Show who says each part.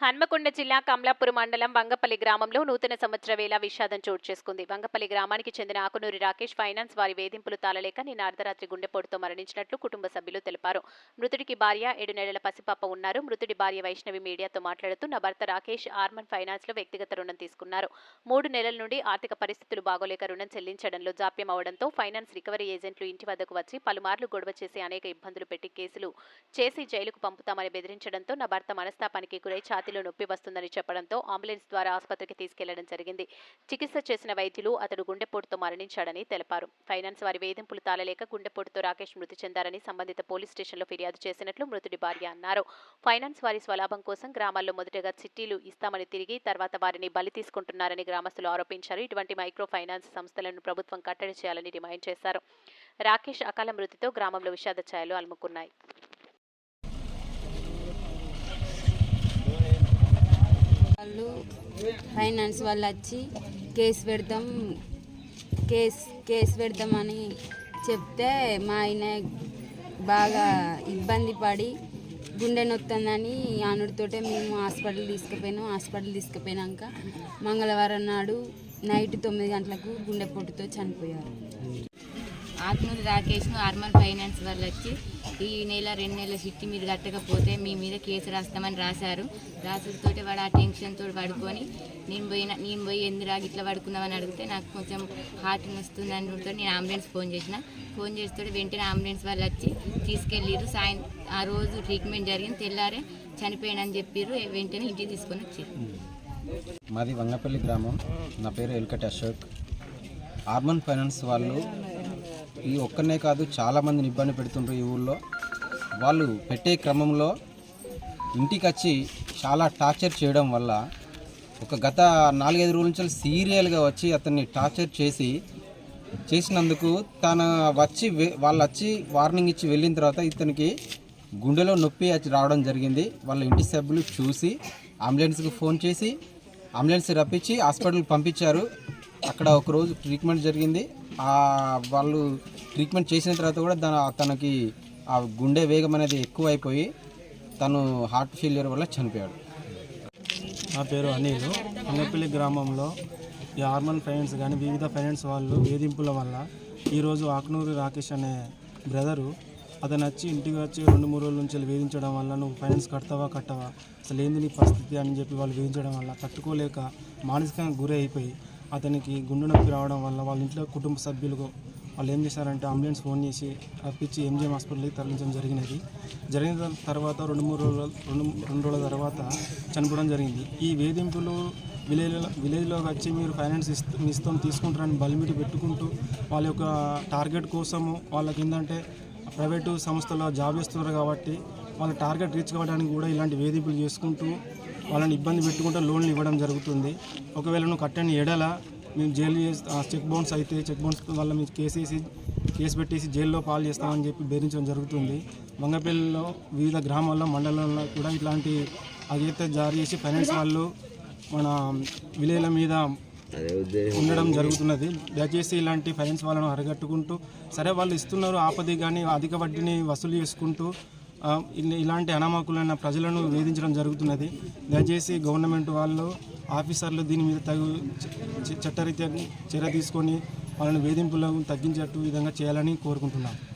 Speaker 1: హన్మకొండ జిల్లా కమలాపురం మండలం వంగపల్లి గ్రామంలో నూతన సంవత్సర వేళ విషాదం చోటు చేసుకుంది. వంగపల్లి గ్రామానికి చెందిన ఆకునూరి రాకేష్ ఫైనాన్స్ వారి వేధింపులు తాళలేక నిన్న అర్ధరాత్రి గుండెపోటుతో మరణించినట్లు కుటుంబ సభ్యులు తెలిపారు. మృతుడికి భార్య ఏడు నెలల పసిపాప ఉన్నారు. మృతుడి భార్య వైష్ణవి మీడియాతో మాట్లాడుతూ నా భర్త రాకేష్ ఆర్మన్ ఫైనాన్స్లో వ్యక్తిగత రుణం తీసుకున్నారు. మూడు నెలల నుండి ఆర్థిక పరిస్థితులు బాగోలేక రుణం చెల్లించడంలో జాప్యం అవడంతో ఫైనాన్స్ రికవరీ ఏజెంట్లు ఇంటి వద్దకు వచ్చి పలుమార్లు గొడవ చేసి అనేక ఇబ్బందులు పెట్టి కేసులు చేసి జైలుకు పంపుతామని బెదిరించడంతో నా భర్త మనస్తాపానికి గురై ఛాతీలో నొప్పి వస్తుందని చెప్పడంతో అంబులెన్స్ ద్వారా ఆసుపత్రికి తీసుకెళ్ళడం జరిగింది. చికిత్స చేసిన వైద్యులు అతడు గుండెపోటుతో మరణించాడని తెలిపారు. ఫైనాన్స్ వారి వేధింపులు తాళలేక గుండెపోటుతో రాకేష్ మృతి చెందారని సంబంధిత పోలీస్ స్టేషన్లో ఫిర్యాదు చేసినట్లు మృతుడి భార్య అన్నారు. ఫైనాన్స్ వారి స్వలాభం కోసం గ్రామాల్లో మొదటగా చిట్టీలు ఇస్తామని తిరిగి తర్వాత వారిని బలి తీసుకుంటున్నారని గ్రామస్తులు ఆరోపించారు. ఇటువంటి మైక్రో ఫైనాన్స్ సంస్థలను ప్రభుత్వం కట్టడి చేయాలని డిమాండ్ చేశారు. రాకేష్ అకాల మృతితో గ్రామంలో విషాద ఛాయలు అలుముకున్నాయి
Speaker 2: వాళ్ళు ఫైనాన్స్ వాళ్ళు వచ్చి కేసు పెడతాం కేసు కేసు పెడతామని చెప్తే మా ఆయన బాగా ఇబ్బంది పడి గుండె నొత్తుందని ఆనుడితోటే మేము హాస్పిటల్ తీసుకుపోయినాం. హాస్పిటల్ తీసుకుపోయినాక మంగళవారం నాడు నైట్ తొమ్మిది గంటలకు గుండెపోటుతో చనిపోయారు.
Speaker 3: ఆత్మూరి రాకేష్ను ఆర్మల్ ఫైనాన్స్ వాళ్ళు వచ్చి ఈ నెల రెండు నెలల చిట్టి మీరు కట్టకపోతే మీ మీద కేసు రాస్తామని రాశారు. రాసులతో వాడు ఆ టెన్షన్తో పడుకొని నేను పోయిన నేను పోయి ఎందురా ఇట్లా పడుకున్నామని అడిగితే నాకు కొంచెం హార్ట్ నొస్తుంది చెప్పి నేను అంబులెన్స్ ఫోన్ చేసిన. ఫోన్ చేస్తే వెంటనే అంబులెన్స్ వాళ్ళు వచ్చి తీసుకెళ్ళారు సాయం ఆ రోజు ట్రీట్మెంట్ జరిగింది. తెల్లారే చనిపోయానని చెప్పారు వెంటనే ఇంటికి తీసుకొని వచ్చారు
Speaker 4: మాది వంగపల్లి గ్రామం. నా పేరు ఎల్కటి అశోక్. ఆర్మన్ ఫైనాన్స్ వాళ్ళు ఈ ఒక్కనే కాదు చాలామందిని ఇబ్బంది పెడుతుంటారు ఈ ఊళ్ళో. వాళ్ళు పెట్టే క్రమంలో ఇంటికి వచ్చి చాలా టార్చర్ చేయడం వల్ల ఒక గత నాలుగైదు రోజుల నుంచి సీరియల్గా వచ్చి అతన్ని టార్చర్ చేసి చేసినందుకు తన వచ్చి వాళ్ళు వచ్చి వార్నింగ్ ఇచ్చి వెళ్ళిన తర్వాత ఇతనికి గుండెలో నొప్పి వచ్చి రావడం జరిగింది. వాళ్ళ ఇంటి సభ్యులు చూసి అంబులెన్స్కి ఫోన్ చేసి అంబులెన్స్ రప్పించి హాస్పిటల్కి పంపించారు. అక్కడ ఒక రోజు ట్రీట్మెంట్ జరిగింది. ఆ వాళ్ళు ట్రీట్మెంట్ చేసిన తర్వాత కూడా దాని తనకి ఆ గుండె వేగం అనేది ఎక్కువైపోయి తను హార్ట్ ఫెయిల్యూర్ వల్ల చనిపోయాడు.
Speaker 5: నా పేరు అనిల్. అంగపల్లి గ్రామంలో ఈ హార్మన్ ఫైనాన్స్ కానీ వివిధ ఫైనాన్స్ వాళ్ళు వేధింపుల వల్ల ఈరోజు ఆకునూరి రాకేష్ అనే బ్రదరు అతను వచ్చి ఇంటికి వచ్చి రెండు మూడు రోజుల నుంచి వేధించడం వల్ల నువ్వు ఫైనాన్స్ కడతావా కట్టవా అసలు ఏంది నీ పరిస్థితి అని చెప్పి వాళ్ళు వేధించడం వల్ల తట్టుకోలేక మానసికంగా గురి అయిపోయి అతనికి గుండె నొప్పి రావడం వల్ల వాళ్ళ ఇంట్లో కుటుంబ సభ్యులు వాళ్ళు ఏం చేశారంటే అంబులెన్స్ ఫోన్ చేసి రప్పించి ఎంజిఎం హాస్పిటల్కి తరలించడం జరిగినది. జరిగిన తర్వాత రెండు మూడు రోజుల రెండు రెండు రోజుల తర్వాత చనిపోవడం జరిగింది. ఈ వేధింపులు విలేజ్లో విలేజ్లోకి వచ్చి మీరు ఫైనాన్స్ ఇస్తూ ఇస్తాం తీసుకుంటారని బలిమిటి పెట్టుకుంటూ వాళ్ళ యొక్క టార్గెట్ కోసము వాళ్ళకి ఏంటంటే ప్రైవేటు సంస్థలో జాబ్ చేస్తున్నారు కాబట్టి వాళ్ళ టార్గెట్ రీచ్ కావడానికి కూడా ఇలాంటి వేధింపులు చేసుకుంటూ వాళ్ళని ఇబ్బంది పెట్టుకుంటూ లోన్లు ఇవ్వడం జరుగుతుంది. ఒకవేళ నువ్వు కట్టని ఎడల మేము జైలు చేసి ఆ చెక్ బౌన్స్ అయితే చెక్ బౌన్స్ వల్ల మీరు కేసేసి కేసు పెట్టేసి జైల్లో పాలు చేస్తామని చెప్పి బెదిరించడం జరుగుతుంది. బంగపల్లిలో వివిధ గ్రామాల్లో మండలాల్లో కూడా ఇట్లాంటి అగైతే జారీ చేసి ఫైనాన్స్ వాళ్ళు మన విలేజ్ల మీద ఉండడం జరుగుతున్నది. దయచేసి ఇలాంటి ఫైనాన్స్ వాళ్ళను అరగట్టుకుంటూ సరే వాళ్ళు ఇస్తున్నారు ఆపది కానీ అధిక వడ్డీని వసూలు చేసుకుంటూ ఇలాంటి అనామకులైన ప్రజలను వేధించడం జరుగుతున్నది. దయచేసి గవర్నమెంట్ వాళ్ళు ఆఫీసర్లు దీని మీద తగు చట్టరీత్యా చర్య తీసుకొని వాళ్ళని వేధింపులను తగ్గించేట్టు విధంగా చేయాలని కోరుకుంటున్నాను